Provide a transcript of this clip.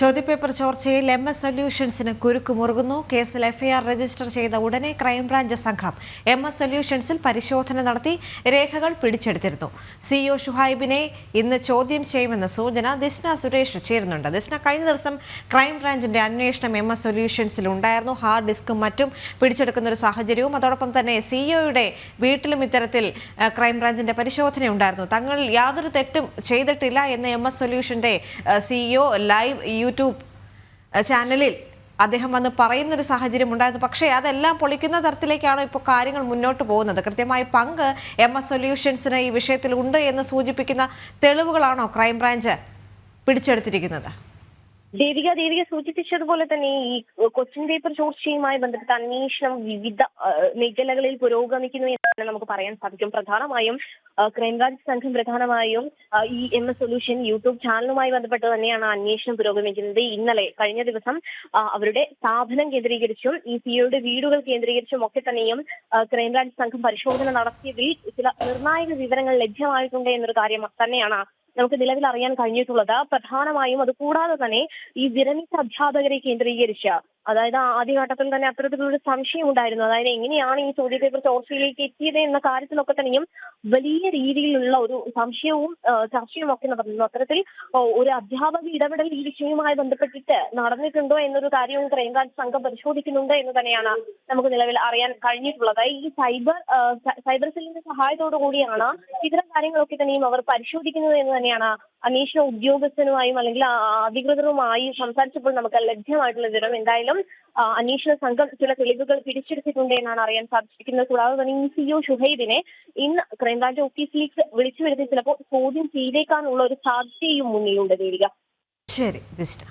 ചോദ്യപേപ്പർ ചോർച്ചയിൽ M S സൊല്യൂഷൻസിന് കുരുക്ക് മുറുകുന്നു. കേസിൽ എഫ്ഐആർ രജിസ്റ്റർ ചെയ്ത ഉടനെ ക്രൈംബ്രാഞ്ച് സംഘം എം എസ് സൊല്യൂഷൻസിൽ പരിശോധന നടത്തി രേഖകൾ പിടിച്ചെടുത്തിരുന്നു. സിഇഒ ഷുഹൈബിനെ ഇന്ന് ചോദ്യം ചെയ്യുമെന്ന സൂചന ദിസ്ന സുരേഷ് ചേരുന്നുണ്ട്. ദിസ്ന കഴിഞ്ഞ ദിവസം ക്രൈംബ്രാഞ്ചിന്റെ അന്വേഷണം എം എസ് സൊല്യൂഷൻസിൽ ഉണ്ടായിരുന്നു. ഹാർഡ് ഡിസ്കും മറ്റും പിടിച്ചെടുക്കുന്ന ഒരു സാഹചര്യവും. അതോടൊപ്പം തന്നെ സിഇഒയുടെ വീട്ടിലും ഇത്തരത്തിൽ ക്രൈംബ്രാഞ്ചിന്റെ പരിശോധന ഉണ്ടായിരുന്നു തങ്ങൾ യാതൊരു തെറ്റും ചെയ്തിട്ടില്ല എന്ന് എം എസ് സൊല്യൂഷന്റെ സിഇഒ ലൈവ് യൂട്യൂബ് ചാനലിൽ അദ്ദേഹം വന്ന് പറയുന്നൊരു സാഹചര്യം ഉണ്ടായിരുന്നു. പക്ഷേ അതെല്ലാം പൊളിക്കുന്ന തരത്തിലേക്കാണ് ഇപ്പോൾ കാര്യങ്ങൾ മുന്നോട്ട് പോകുന്നത്. കൃത്യമായി പങ്ക് എം എസ് സൊല്യൂഷൻസിന് ഈ വിഷയത്തിൽ ഉണ്ട് എന്ന് സൂചിപ്പിക്കുന്ന തെളിവുകളാണോ ക്രൈംബ്രാഞ്ച് പിടിച്ചെടുത്തിരിക്കുന്നത്? ദേവിക ദേവിക സൂചിപ്പിച്ചതുപോലെ തന്നെ ഈ കൊച്ചിൻ പേപ്പർ ചോർച്ചയുമായി ബന്ധപ്പെട്ട അന്വേഷണം വിവിധ മേഖലകളിൽ പുരോഗമിക്കുന്നു എന്നാണ് നമുക്ക് പറയാൻ സാധിക്കും. പ്രധാനമായും ക്രൈംബ്രാഞ്ച് സംഘം പ്രധാനമായും ഈ എം എസ് സൊല്യൂഷൻ യൂട്യൂബ് ചാനലുമായി ബന്ധപ്പെട്ട് തന്നെയാണ് അന്വേഷണം പുരോഗമിക്കുന്നത്. ഇന്നലെ കഴിഞ്ഞ ദിവസം അവരുടെ സ്ഥാപനം കേന്ദ്രീകരിച്ചും ഈ സിഒയുടെ വീടുകൾ കേന്ദ്രീകരിച്ചും ഒക്കെ തന്നെയും ക്രൈംബ്രാഞ്ച് സംഘം പരിശോധന നടത്തിയതിൽ ചില നിർണായക വിവരങ്ങൾ ലഭ്യമായിട്ടുണ്ട് എന്നൊരു കാര്യം തന്നെയാണ് നമുക്ക് നിലവിൽ അറിയാൻ കഴിഞ്ഞിട്ടുള്ളത്. പ്രധാനമായും അതുകൂടാതെ തന്നെ ഈ വിരമിച്ച അധ്യാപകരെ കേന്ദ്രീകരിച്ച് അതായത് ആദ്യഘട്ടത്തിൽ തന്നെ അത്തരത്തിലൊരു സംശയം ഉണ്ടായിരുന്നു. അതായത് എങ്ങനെയാണ് ഈ ചോദ്യപേപ്പർ ചോർച്ചയിലേക്ക് എത്തിയത് എന്ന കാര്യത്തിലൊക്കെ തന്നെയും വലിയ രീതിയിലുള്ള ഒരു സംശയവും ചർച്ചയും ഒക്കെ നടന്നിരുന്നു. അത്തരത്തിൽ ഒരു അധ്യാപക ഇടപെടൽ ഈ വിഷയവുമായി ബന്ധപ്പെട്ടിട്ട് നടന്നിട്ടുണ്ടോ എന്നൊരു കാര്യവും ക്രൈംബ്രാഞ്ച് സംഘം പരിശോധിക്കുന്നുണ്ട് എന്ന് തന്നെയാണ് നമുക്ക് നിലവിൽ അറിയാൻ കഴിഞ്ഞിട്ടുള്ളത്. ഈ സൈബർ സൈബർ സെല്ലിന്റെ സഹായത്തോടു കൂടിയാണ് ഇത്തരം കാര്യങ്ങളൊക്കെ തന്നെയും അവർ പരിശോധിക്കുന്നത് എന്ന് തന്നെയാണ് അന്വേഷണ ഉദ്യോഗസ്ഥനുമായും അല്ലെങ്കിൽ അധികൃതരുമായി സംസാരിച്ചപ്പോൾ നമുക്ക് ലഭ്യമായിട്ടുള്ള വിവരം എന്തായാലും അന്വേഷണ സംഘം ചില തെളിവുകൾ പിടിച്ചെടുത്തിട്ടുണ്ട് എന്നാണ് അറിയാൻ സാധിച്ചിരിക്കുന്നത്. കൂടാതെ തന്നെ ഈ സിഒ ഷുഹൈബിനെ ഇന്ന് ക്രൈംബ്രാഞ്ച് ഓഫീസിലേക്ക് വിളിച്ചു വരുത്തി ചിലപ്പോൾ ചോദ്യം ചെയ്തേക്കാനുള്ള ഒരു സാധ്യതയും മുന്നിലുണ്ട് ദേവിക. ശരി ദിസ്ന